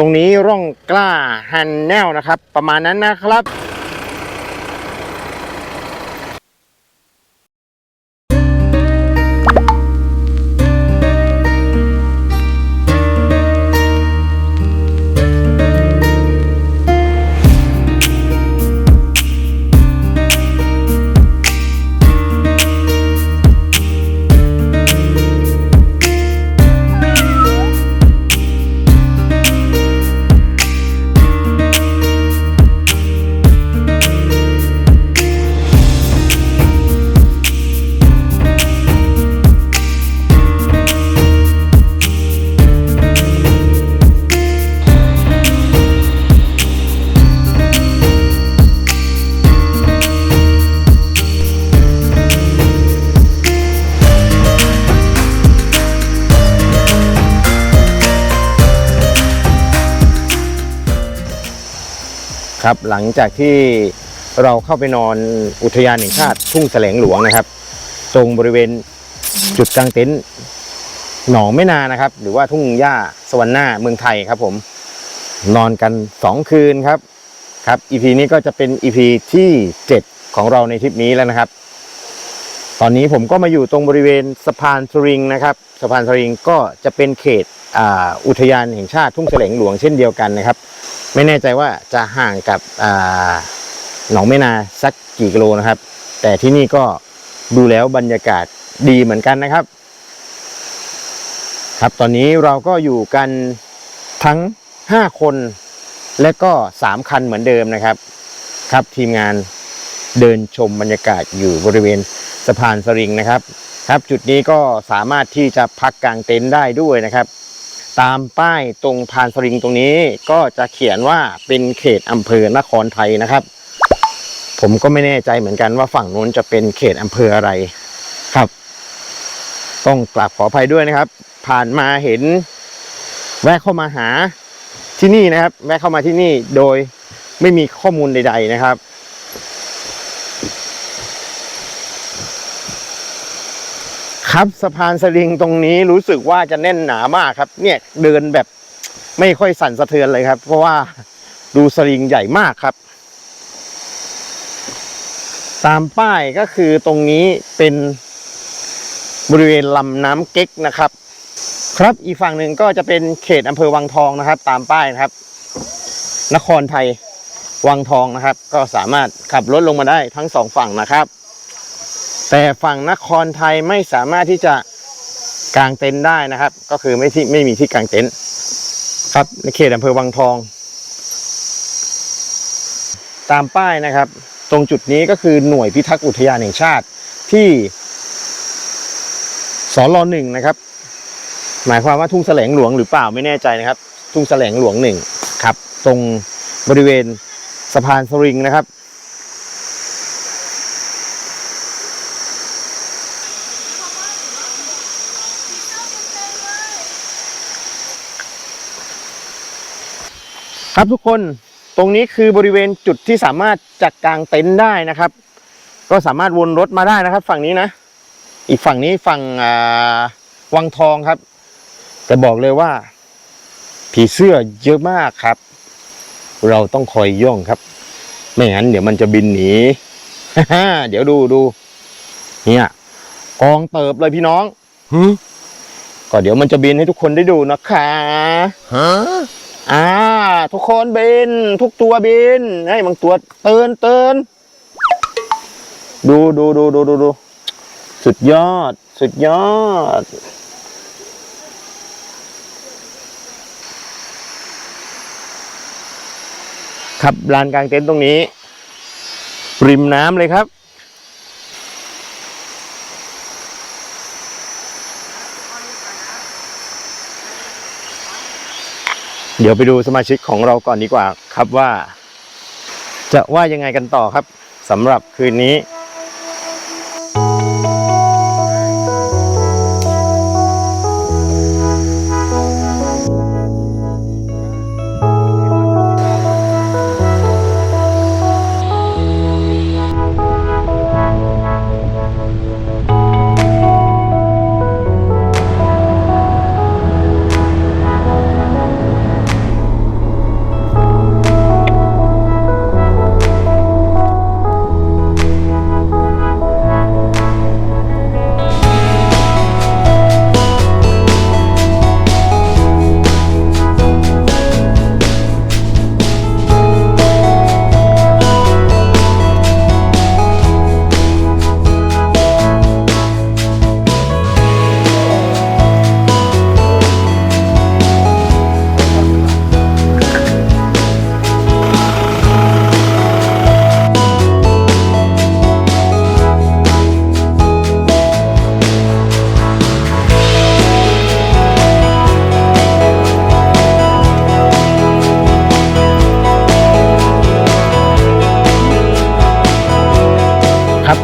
ตรงนี้ร่องกล้าฮันแนลนะครับ ประมาณนั้นนะครับ ครับ หลังจากที่เราเข้าไปนอนอุทยานแห่งชาติทุ่งแสลงหลวงนะครับ ตรงบริเวณจุดกลางเต็นท์หนองไม่นานะครับ หรือว่าทุ่งหญ้าสวรรค์หน้าเมืองไทยครับผมนอนกันสองคืนครับครับอีพีนี้ก็จะเป็นอีพีที่เจ็ดของเราในทริปนี้แล้วนะครับ ตอนนี้ผมก็มาอยู่ตรงบริเวณสะพานสริงนะครับสะพานสริงก็จะเป็นเขตออุทยานแห่งชาติทุ่งแสลงหลวงเช่นเดียวกันนะครับ ไม่แน่ใจว่าจะห่างกับหนองแม่นาสักกี่กิโลนะครับ แต่ที่นี่ก็ดูแล้วบรรยากาศดีเหมือนกันนะครับ ครับตอนนี้เราก็อยู่กันทั้ง 5 คนและก็ 3 คันเหมือนเดิมนะครับ ครับทีมงานเดินชมบรรยากาศอยู่บริเวณสะพานสริงนะครับ ครับจุดนี้ก็สามารถที่จะพักกลางเต็นท์ได้ด้วยนะครับ ตามป้ายตรงพานสริงตรงนี้ก็จะเขียนว่าเป็นเขตอำเภอนครไทยนะครับ ผมก็ไม่แน่ใจเหมือนกันว่าฝั่งนู้นจะเป็นเขตอำเภออะไรครับ ต้องกราบขออภัยด้วยนะครับ ผ่านมาเห็น แวะเข้ามาหาที่นี่นะครับ แวะเข้ามาที่นี่โดยไม่มีข้อมูลใด ๆ นะครับ ครับสะพานสลิงตรงนี้รู้สึกว่าจะแน่นหนามากครับ เนี่ยเดินแบบไม่ค่อยสั่นสะเทือนเลยครับ เพราะว่าดูสลิงใหญ่มากครับ ตามป้ายก็คือตรงนี้เป็นบริเวณลำน้ำเก๊กนะครับ ครับอีกฝั่งหนึ่งก็จะเป็นเขตอำเภอวังทองนะครับ ตามป้ายนะครับ นครไทยวังทองนะครับ ก็สามารถขับรถลงมาได้ทั้งสองฝั่งนะครับ แต่ฝั่งนครไทยไม่สามารถที่จะกางเต็นท์ได้นะครับ ก็คือไม่ที่ไม่มีที่กางเต็นท์ครับในเขตอำเภอวังทอง ตามป้ายนะครับ ตรงจุดนี้ก็คือหน่วยพิทักษ์อุทยานแห่งชาติที่สอรหนึ่งนะครับ หมายความว่าทุ่งแสลงหลวงหรือเปล่าไม่แน่ใจนะครับ ทุ่งแสลงหลวงหนึ่งครับ ตรงบริเวณสะพานสริงนะครับ ครับทุกคนตรงนี้คือบริเวณจุดที่สามารถจัดกางเต็นท์ได้นะครับ ก็สามารถวนรถมาได้นะครับ ฝั่งนี้นะ อีกฝั่งนี้ฝั่งอ่าวังทองครับแต่บอกเลยว่า ผีเสื้อเยอะมากครับ เราต้องคอยย่องครับ ไม่งั้นเดี๋ยวมันจะบินหนีเดี๋ยวดูดูเนี่ยกองเติบเลยพี่น้องก็เดี๋ยวมันจะบินให้ทุกคนได้ดูนะคะ อ่า ทุกคนบิน ทุกตัวบินให้บางตัวเตือนเตือนดูดูดูดูดูดูสุดยอด สุดยอด ครับลานกลางเต็นท์ตรงนี้ ริมน้ำเลยครับ เดี๋ยวไปดูสมาชิกของเราก่อนดีกว่าครับว่า จะว่ายังไงกันต่อครับสำหรับคืนนี้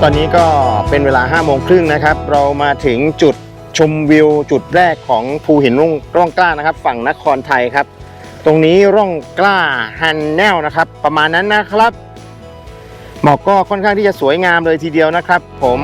ตอนนี้ก็เป็นเวลา5้าโมงครึ่งนะครับ เรามาถึงจุดชมวิวจุดแรกของภูหินร่องร่องกล้านะครับ ฝั่งนครไทยครับ ตรงนี้ร่องกล้าฮันแนลนะครับ ประมาณนั้นนะครับหมอกก็ค่อนข้างที่จะสวยงามเลยทีเดียวนะครับ ผม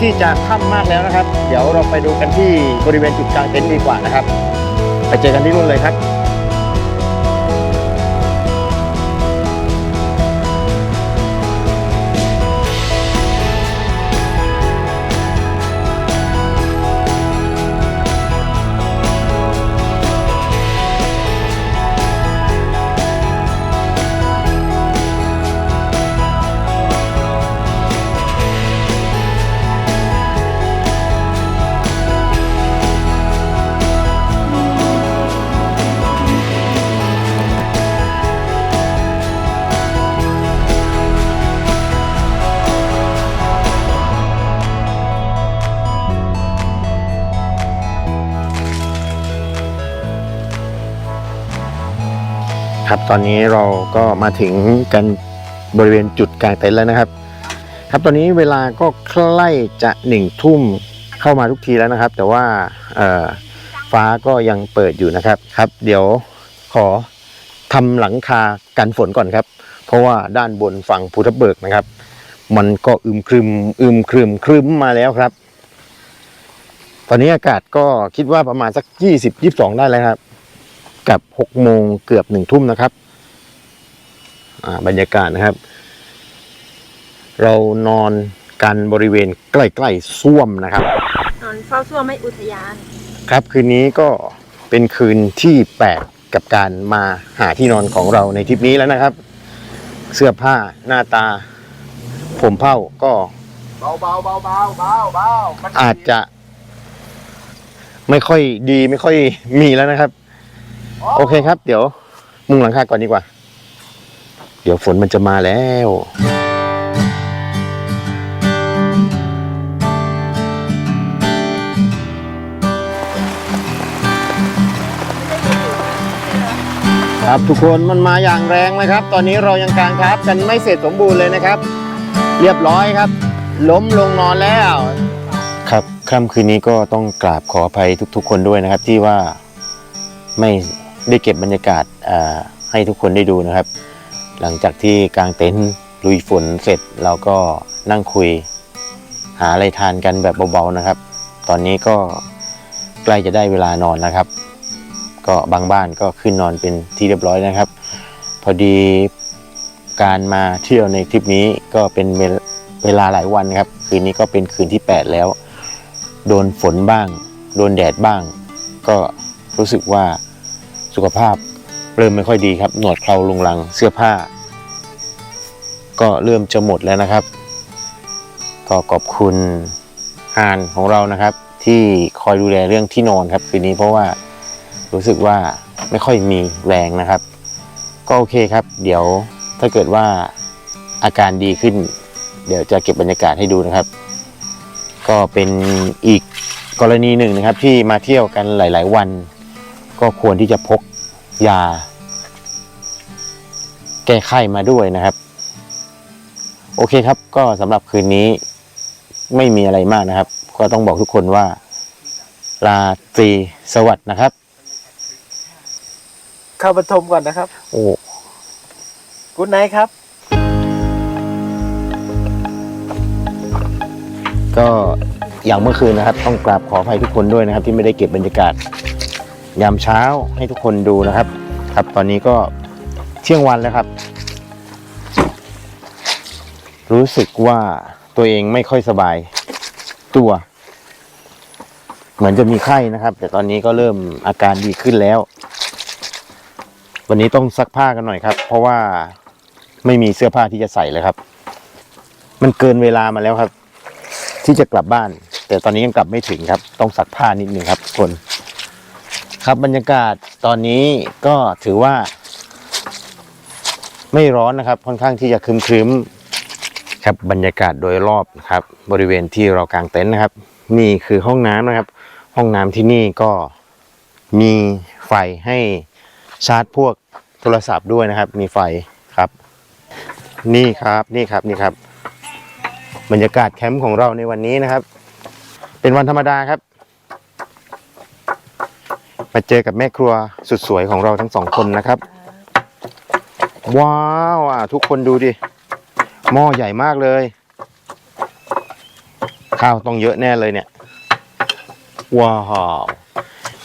ที่จะค่ำมากแล้วนะครับ เดี๋ยวเราไปดูกันที่บริเวณจุดกลางเต็นท์ดีกว่านะครับ ไปเจอกันที่นู่นเลยครับ ครับ ตอนนี้เราก็มาถึงกันบริเวณจุดกลางเต็นท์แล้วนะครับ ครับตอนนี้เวลาก็ใกล้จะหนึ่งทุ่มเข้ามาทุกทีแล้วนะครับ แต่ว่าฟ้าก็ยังเปิดอยู่นะครับครับ เดี๋ยวขอทำหลังคากันฝนก่อนครับ เพราะว่าด้านบนฝั่งภูทับเบิกนะครับ มันก็อึมครึมอึมครึมครึมมาแล้วครับ ตอนนี้อากาศก็คิดว่าประมาณสัก 20-22 ได้แล้วครับ กับ6โมงเกือบหนึ่งทุ่มนะครับอ่าบรรยากาศนะครับ เรานอนกันบริเวณใกล้ๆส้วมนะครับ นอนเฝ้าซ่วมไม่อุทยาน ครับคืนนี้ก็เป็นคืนที่แปลกกับการมาหาที่นอนของเราในทริปนี้แล้วนะครับ เสื้อผ้าหน้าตา ผมเผ้าก็เบาเบาเบาเบาเบาเบามันอาจจะ ไม่ค่อยดีไม่ค่อยมีแล้วนะครับ โอเคครับ เดี๋ยวมุงหลังคาก่อนดีกว่า เดี๋ยวฝนมันจะมาแล้วครับทุกคนมันมาอย่างแรงเลยครับ ตอนนี้เรายังการครับกันไม่เสร็จสมบูรณ์เลยนะครับ เรียบร้อยครับ ล้มลงนอนแล้ว ครับค่ำคืนนี้ก็ต้องกราบขออภัยทุก ๆ คนด้วยนะครับ ที่ว่าไม่ ได้เก็บบรรยากาศให้ทุกคนได้ดูนะครับ หลังจากที่กางเต็นท์ลุยฝนเสร็จเราก็นั่งคุย หาอะไรทานกันแบบเบาๆนะครับ ตอนนี้ก็ใกล้จะได้เวลานอนแล้วครับ ก็บางบ้านก็ขึ้นนอนเป็นที่เรียบร้อยนะครับ พอดีการมาเที่ยวในทริปนี้ก็เป็นเวลเวลาหลายวันครับ คืนนี้ก็เป็นคืนที่ 8 แล้ว โดนฝนบ้าง โดนแดดบ้าง ก็รู้สึกว่า สุขภาพเริ่มไม่ค่อยดีครับ หนวดเคราลุงลังเสื้อผ้า ก็เริ่มจะหมดแล้วนะครับ ก็ขอบคุณฮานของเรานะครับ ที่คอยดูแลเรื่องที่นอนครับคืนนี้เพราะว่ารู้สึกว่าไม่ค่อยมีแรงนะครับ ก็โอเคครับ เดี๋ยวถ้าเกิดว่าอาการดีขึ้น เดี๋ยวจะเก็บบรรยากาศให้ดูนะครับ ก็เป็นอีกกรณีหนึ่งนะครับที่มาเที่ยวกันหลาย ๆ วัน ก็ควรที่จะพกยา แก้ไขมาด้วยนะครับ โอเคครับ ก็สำหรับคืนนี้ไม่มีอะไรมากนะครับ ก็ต้องบอกทุกคนว่า ลาตรีสวัสดิ์นะครับข้าปทมก่อนนะครับโอ้กุดไนครับ ก็อย่างเมื่อคืนนะครับ ต้องกราบขออภัยทุกคนด้วยนะครับ ที่ไม่ได้เก็บบรรยากาศ ยามเช้าให้ทุกคนดูนะครับ ครับตอนนี้ก็เที่ยงวันแล้วครับ รู้สึกว่าตัวเองไม่ค่อยสบายตัว เหมือนจะมีไข้นะครับ แต่ตอนนี้ก็เริ่มอาการดีขึ้นแล้ว วันนี้ต้องซักผ้ากันหน่อยครับ เพราะว่าไม่มีเสื้อผ้าที่จะใส่เลยครับ มันเกินเวลามาแล้วครับ ที่จะกลับบ้าน แต่ตอนนี้ยังกลับไม่ถึงครับ ต้องซักผ้านิดนึงครับคน ครับบรรยากาศตอนนี้ก็ถือว่า ไม่ร้อนนะครับ ค่อนข้างที่จะครึมๆครับบรรยากาศโดยรอบนะครับ บริเวณที่เรากางเต็นท์นะครับ นี่คือห้องน้ำนะครับ ห้องน้ำที่นี่ก็มีไฟให้ชาร์จพวกโทรศัพท์ด้วยนะครับ มีไฟครับ นี่ครับนี่ครับนี่ครับ บรรยากาศแคมป์ของเราในวันนี้นะครับ เป็นวันธรรมดาครับ มาเจอกับแม่ครัวสุดสวยของเราทั้งสองคนนะครับ ว้าวอะทุกคนดูดิ หม้อใหญ่มากเลย ข้าวต้องเยอะแน่เลยเนี่ย ว้าว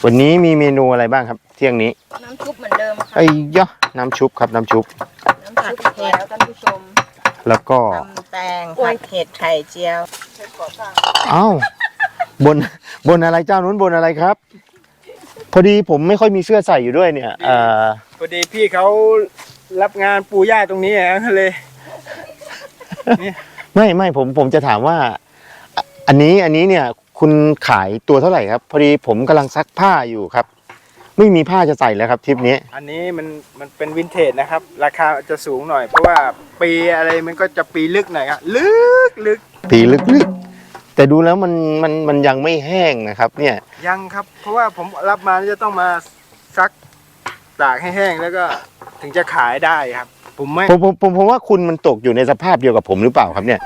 วันนี้มีเมนูอะไรบ้างครับ เที่ยงนี้ น้ำซุปเหมือนเดิมค่ะไอ้ยะน้ำชุบครับน้ำชุบ น้ำซุปอีกแล้วท่านผู้ชมแล้วก็ตำแตงผัดเห็ดไข่เจียวเอ้าบนบนอะไรเจ้านู้นบนอะไรครับ พอดีผมไม่ค่อยมีเสื้อใส่อยู่ด้วยเนี่ยเอ่อพอดีพี่เขารับงานปูย่าตรงนี้อะก็เลยไม่ไม่ผมผมจะถามว่าอะอันนี้อันนี้เนี่ย คุณขายตัวเท่าไหร่ครับ พอดีผมกำลังซักผ้าอยู่ครับ ไม่มีผ้าจะใส่แล้วครับทริปนี้ อันนี้มันมันเป็นวินเทจนะครับ ราคาจะสูงหน่อย เพราะว่าปีอะไรมันก็จะปีลึกหน่อยครับลึกลึกปีลึกๆ แต่ดูแล้วมันมันมันยังไม่แห้งนะครับ เนี่ย ยังครับ เพราะว่าผมรับมาจะต้องมาซักตากให้แห้งแล้วก็ถึงจะขายได้ครับ ผมไม่ผมผมผมผมว่าคุณมันตกอยู่ในสภาพเดียวกับผมหรือเปล่าครับเนี่ย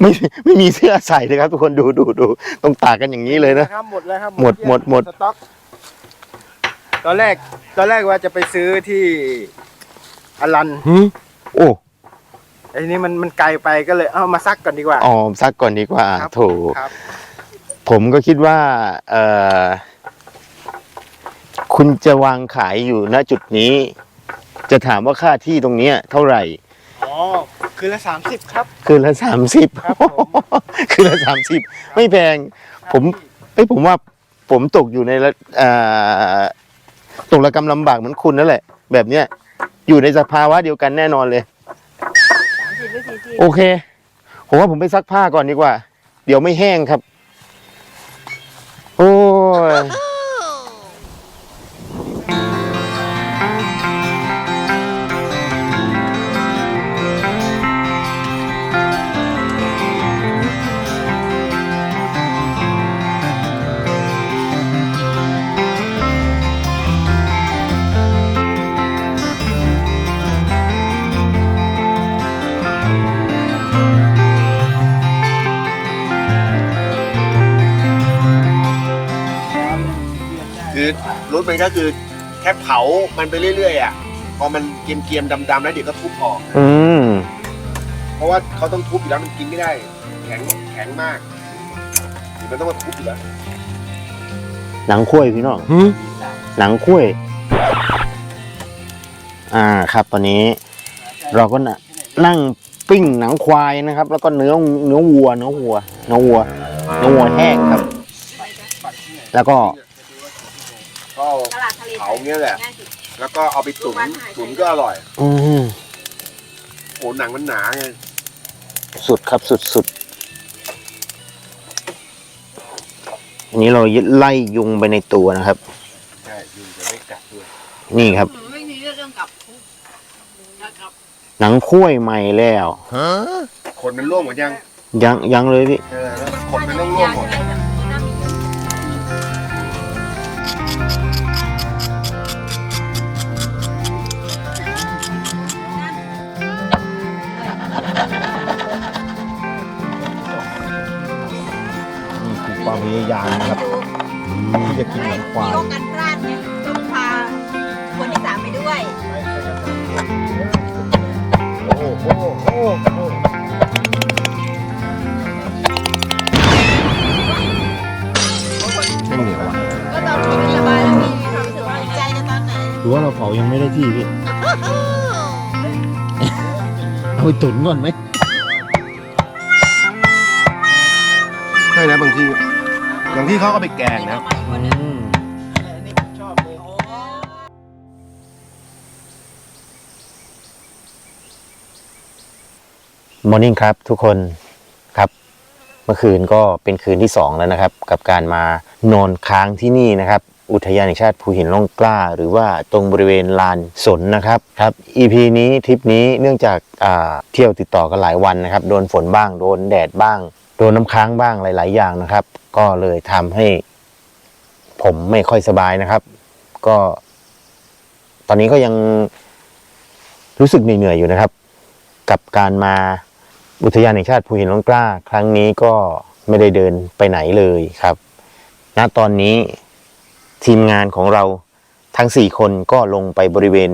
ไม่ไม่มีเสื้อใส่เลยครับ ทุกคนดูดูดูต้องตากกันอย่างนี้เลยนะครับหมดแล้วครับหมดหมดหมด สต็อกตอนแรกตอนแรกว่าจะไปซื้อที่อลัน โอ้ ไอ้นี่มันมันไกลไปก็เลยเอามาซักก่อนดีกว่าออมซักก่อนดีกว่าครับโถครับ ผมก็คิดว่าเออคุณจะวางขายอยู่ณจุดนี้ จะถามว่าค่าที่ตรงเนี้ยเท่าไหร่ อ๋อคือละสามสิบครับ คืนละสามสิบครับผม คืนละสามสิบไม่แพง ผมเอ้ยผมว่าผมตกอยู่ในระเอ่อตกระกำลำบากเหมือนคุณนั่นแหละ แบบเนี้ยอยู่ในสภาวะเดียวกันแน่นอนเลย สามสิบหรือสี่สิบโอเค ผมว่าผมไปซักผ้าก่อนดีกว่า เดี๋ยวไม่แห้งครับ โอ้ย มันก็คือแค่เผามันไปเรื่อยๆอะพอมันเกรียมๆดำๆแล้วเดี๋ยวก็ทุบออก อืมเพราะว่าเขาต้องทุบอยู่แล้วมันกินไม่ได้ แข็งแข็งมากมันต้องมาทุบอยู่แล้วหนังคุ้ยพี่น้อง หนังคุ้ยอ่าครับ ตอนนี้ เราก็น่ะนั่งปิ้งหนังควายนะครับ แล้วก็เนื้อเนื้อวัว เนื้อวัว เนื้อวัว เนื้อวัวแห้งครับ แล้วก็ก็เอา ตลาดทะ เลเผาเงี้ยแหละง่ายสุดแล้วก็เอาไปตุ๋นตุ๋นก็อร่อยอืมโอ้หนังมันหนาไงสุดครับสุดสุดอันนี้เรายึดไล่ยุงไปในตัวนะครับ ใช่ยุงจะไม่กัดด้วยนี่ครับ ไม่มีเรื่องกับนะครับหนังคุ้ยใหม่แล้วขนมันร่วงหมดยังยังยังเลยพี่เออแล้วขนมันต้องร่วงหมด พยายามนะครับที่จะกินหนังควายกันพลาดเนี่ยต้องพาคนที่สามไปด้วยโห้ม่เหนียวอะดูว่าอว่าเราเผายังไม่ได้ที่พี่ เอาไปตุ๋นก่อนไหม ใช่นะบางที บางที่เขาก็ไปแกงนะมอร์นิ่งครับทุกคนครับ เมื่อคืนก็เป็นคืนที่สองแล้วนะครับ กับการมานอนค้างที่นี่นะครับ อุทยานแห่งชาติภูหินร่องกล้า หรือว่าตรงบริเวณลานสนนะครับครับ EP นี้ทริปนี้เนื่องจากาเที่ยวติดต่อกันหลายวันนะครับ โดนฝนบ้างโดนแดดบ้าง โดนน้ำค้างบ้างหลาย ๆ อย่างนะครับ ก็เลยทำให้ผมไม่ค่อยสบายนะครับ ก็ ตอนนี้ก็ยังรู้สึกเหนื่อยๆอยู่นะครับ กับการมาอุทยานแห่งชาติภูหินร่องกล้า ครั้งนี้ก็ไม่ได้เดินไปไหนเลยครับ ณ ตอนนี้ทีมงานของเราทั้ง 4 คนก็ลงไปบริเวณ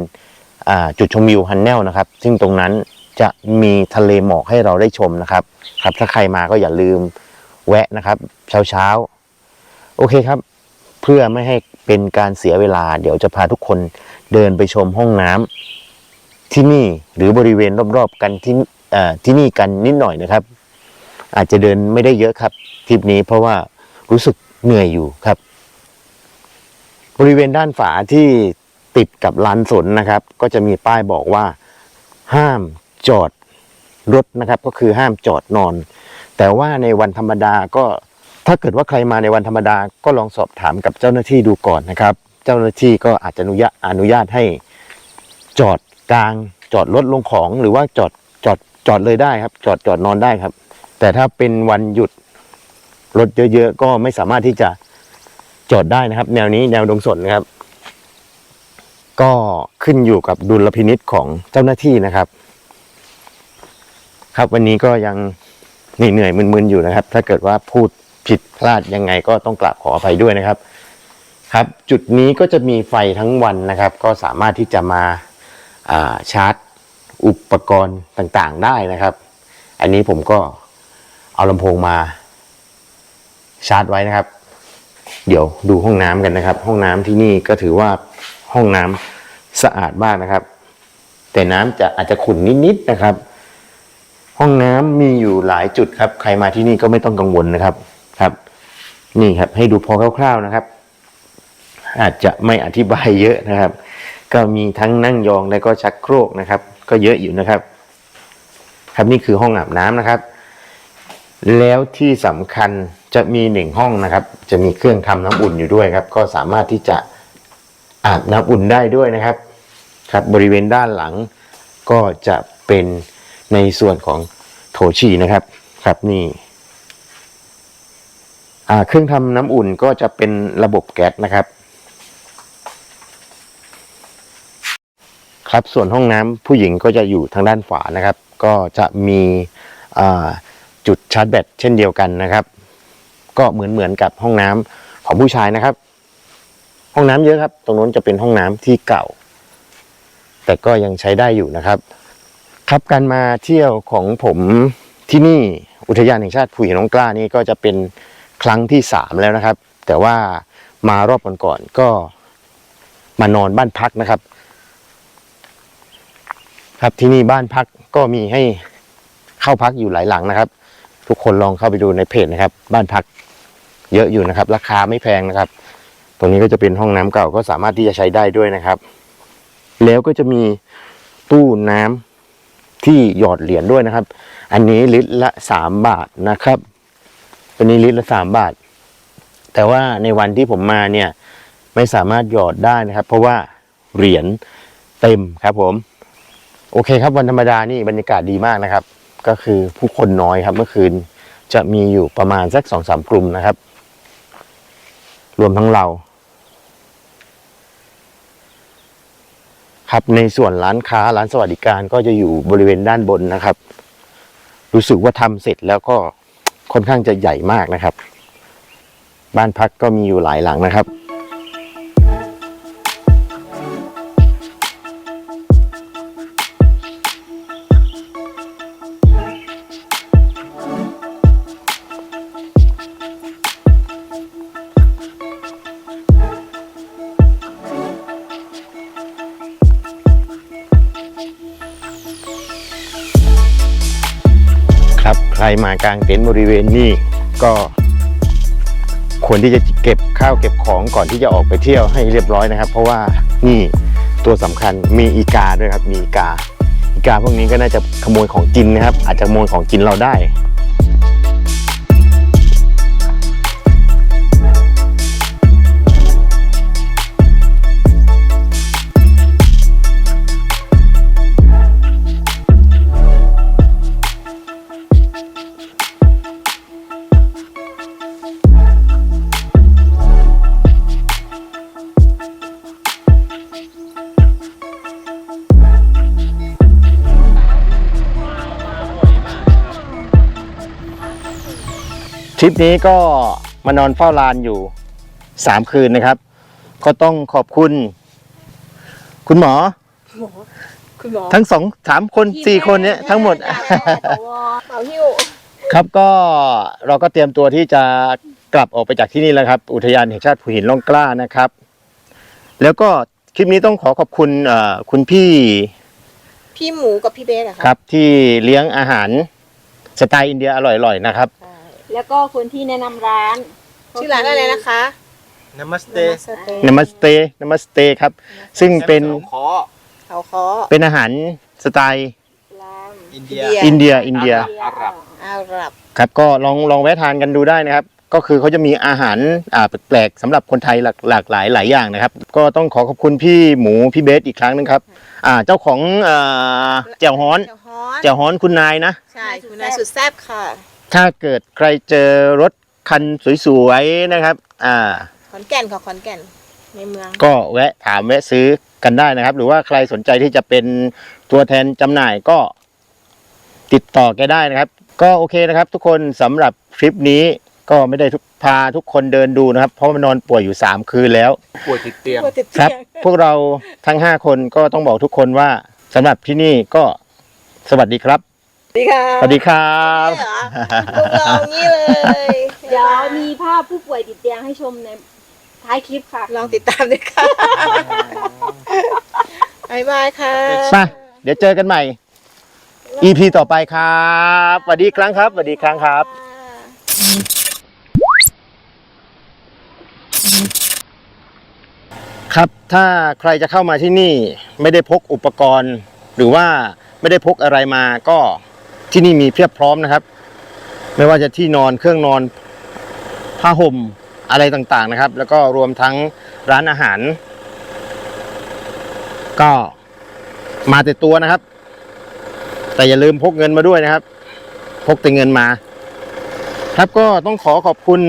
จุดชมวิวฮันแนลนะครับ ซึ่งตรงนั้นจะมีทะเลหมอกให้เราได้ชมนะครับ ครับ ถ้าใครมาก็อย่าลืม แวะนะครับเช้าเช้าโอเคครับ เพื่อไม่ให้เป็นการเสียเวลา เดี๋ยวจะพาทุกคนเดินไปชมห้องน้ำที่นี่หรือบริเวณรอบๆกันที่ที่นี่กันนิดหน่อยนะครับ อาจจะเดินไม่ได้เยอะครับทริปนี้เพราะว่ารู้สึกเหนื่อยอยู่ครับ บริเวณด้านฝาที่ติดกับลานสนนะครับ ก็จะมีป้ายบอกว่า ห้ามจอดรถนะครับ ก็คือห้ามจอดนอน แต่ว่าในวันธรรมดาก็ถ้าเกิดว่าใครมาในวันธรรมดาก็ลองสอบถามกับเจ้าหน้าที่ดูก่อนนะครับ เจ้าหน้าที่ก็อาจจะอนุญาตอนุญาตให้จอดกลาง จอดรถลงของ หรือว่าจอดจอดจอดเลยได้ครับ จอดจอดนอนได้ครับ แต่ถ้าเป็นวันหยุดรถเยอะๆก็ไม่สามารถที่จะจอดได้นะครับ แนวนี้แนวดงสนนะครับ ก็ขึ้นอยู่กับดุลพินิษของเจ้าหน้าที่นะครับ ครับวันนี้ก็ยัง เหนื่อยๆมึนๆอยู่นะครับ ถ้าเกิดว่าพูดผิดพลาดยังไงก็ต้องกราบขออภัยด้วยนะครับ ครับ จุดนี้ก็จะมีไฟทั้งวันนะครับ ก็สามารถที่จะมาาชาร์จอุปกรณ์ต่างๆได้นะครับ อันนี้ผมก็เอาลำโพงมาชาร์จไว้นะครับ เดี๋ยวดูห้องน้ำกันนะครับ ห้องน้ำที่นี่ก็ถือว่าห้องน้ำสะอาดมากนะครับ แต่น้ำจะอาจจะขุ่นนิดๆนะครับ ห้องน้ำมีอยู่หลายจุดครับ ใครมาที่นี่ก็ไม่ต้องกังวลนะครับครับ นี่ครับ ให้ดูพอคร่าวๆนะครับ อาจจะไม่อธิบายเยอะนะครับ ก็มีทั้งนั่งยองและก็ชักโครกนะครับ ก็เยอะอยู่นะครับ ครับนี่คือห้องอาบน้ำนะครับ แล้วที่สำคัญจะมีหนึ่งห้องนะครับ จะมีเครื่องทำน้ำอุ่นอยู่ด้วยครับ ก็สามารถที่จะอาบน้ำอุ่นได้ด้วยนะครับ ครับบริเวณด้านหลังก็จะเป็น ในส่วนของโถฉี่นะครับครับนี่เครื่องทำน้ำอุ่นก็จะเป็นระบบแก๊สนะครับ ครับส่วนห้องน้ำผู้หญิงก็จะอยู่ทางด้านขวานะครับ ก็จะมีจุดชาร์จแบตเช่นเดียวกันนะครับ ก็เหมือนเหมือนกับห้องน้ำของผู้ชายนะครับ ห้องน้ำเยอะครับ ตรงนู้นจะเป็นห้องน้ำที่เก่า แต่ก็ยังใช้ได้อยู่นะครับ ครับการมาเที่ยวของผมที่นี่อุทยานแห่งชาติภูหินร่องกล้านี่ก็จะเป็นครั้งที่สามแล้วนะครับ แต่ว่ามารอบก่อนๆก็มานอนบ้านพักนะครับ ครับที่นี่บ้านพักก็มีให้เข้าพักอยู่หลายหลังนะครับ ทุกคนลองเข้าไปดูในเพจนะครับ บ้านพักเยอะอยู่นะครับ ราคาไม่แพงนะครับ ตรงนี้ก็จะเป็นห้องน้ำเก่าก็สามารถที่จะใช้ได้ด้วยนะครับ แล้วก็จะมีตู้น้ำ ที่หยอดเหรียญด้วยนะครับ อันนี้ลิตรละสามบาทนะครับตัวนี้ลิตรละสามบาท แต่ว่าในวันที่ผมมาเนี่ยไม่สามารถหยอดได้นะครับ เพราะว่าเหรียญเต็มครับผม โอเคครับวันธรรมดานี่บรรยากาศดีมากนะครับ ก็คือผู้คนน้อยครับเมื่อคืนจะมีอยู่ประมาณสักสองสามกลุ่มนะครับ รวมทั้งเรา ครับในส่วนร้านค้าร้านสวัสดิการก็จะอยู่บริเวณด้านบนนะครับ รู้สึกว่าทำเสร็จแล้วก็ค่อนข้างจะใหญ่มากนะครับ บ้านพักก็มีอยู่หลายหลังนะครับ กางเต็นท์บริเวณนี้ก็ควรที่จะเก็บข้าวเก็บของก่อนที่จะออกไปเที่ยวให้เรียบร้อยนะครับ เพราะว่านี่ตัวสำคัญมีอีกาด้วยครับ มีอีกา อีกาพวกนี้ก็น่าจะขโมยของกินนะครับ อาจจะขโมยของกินเราได้ ทริปนี้ก็มานอนเฝ้าลานอยู่สามคืนนะครับ ก็ต้องขอบคุณ คุณหมอคุณหมอทั้งสองสามคนสี่คนเนี้ยทั้งหมด เป่าหิ้วครับก็เราก็เตรียมตัวที่จะกลับออกไปจากที่นี่แล้วครับ อุทยานแห่งชาติภูหินร่องกล้านะครับ แล้วก็คลิปนี้ต้องขอขอบคุณเอ่อคุณพี่พี่หมูกับพี่เบสเหรอคคะรับที่เลี้ยงอาหารสไตล์อินเดียอร่อยๆนะครับใช่ แล้วก็คนที่แนะนำร้านชื่อร้านอะไรนะคะนามัสเตนมัสเตนมัสเตครับ ซึ่งเป็นขอเขาคอ เป็นอาหารสไตล์ร้านอินเดียอินเดียอินเดีย อาหรับ อาหรับ ครับก็ลองลองแวะทานกันดูได้นะครับ ก็คือเขาจะมีอาหารอ่าแปลกๆสำหรับคนไทยหลากหลากหลายหลายอย่างนะครับ ก็ต้องขอขอบคุณพี่หมูพี่เบสอีกครั้งหนึงครับอ่าเจ้าของอ่าแจ่วฮ้อนเจ้าฮ้อนแจ่วฮ้อนคุณนายนะ ใช่ คุณนายสุดแซ่บค่ะ ถ้าเกิดใครเจอรถคันสวยๆนะครับ อ่า ขอนแก่นค่ะขอนแก่นในเมือง ก็แวะถามแวะซื้อกันได้นะครับ หรือว่าใครสนใจที่จะเป็นตัวแทนจำหน่ายก็ ติดต่อแกได้นะครับ ก็โอเคนะครับ ทุกคนสำหรับทริปนี้ก็ไม่ได้ทุกพาทุกคนเดินดูนะครับ เพราะมันนอนป่วยอยู่ 3 คืนแล้ว ป่วยติดเตียงครับพวกเราทั้ง 5 คนก็ต้องบอกทุกคนว่าสำหรับที่นี่ก็สวัสดีครับ สวัสดีค่ะสวัสดีครับเหรอพวกเรางี้เลย เดี๋ยวมีภาพผู้ป่วยติดเตียงให้ชมในท้ายคลิปค่ะ ลองติดตามด้วยค่ะบ๊ายบายค่ะ มาเดี๋ยวเจอกันใหม่ EP ต่อไปครับสวัสดีอีกครั้งครับสวัสดีอีกครั้งครับ ครับถ้าใครจะเข้ามาที่นี่ไม่ได้พกอุปกรณ์ หรือว่าไม่ได้พกอะไรมาก็ ที่นี่มีเพียบพร้อมนะครับ ไม่ว่าจะที่นอนเครื่องนอนผ้าห่มอะไรต่างๆนะครับ แล้วก็รวมทั้งร้านอาหาร ก็มาแต่ตัวนะครับ แต่อย่าลืมพกเงินมาด้วยนะครับ พกแต่เงินมา ครับก็ต้องขอขอบคุณ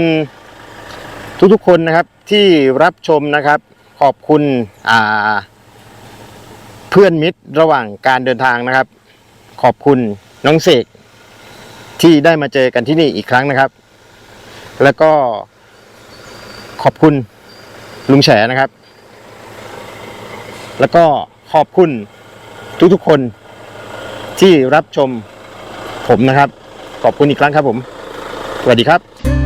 ทุกๆคนนะครับที่รับชมนะครับ ขอบคุณเพื่อนมิตรระหว่างการเดินทางนะครับ ขอบคุณ น้องเสกที่ได้มาเจอกันที่นี่อีกครั้งนะครับ แล้วก็ขอบคุณลุงแฉนะครับ แล้วก็ขอบคุณทุกๆคนที่รับชมผมนะครับ ขอบคุณอีกครั้งครับผม สวัสดีครับ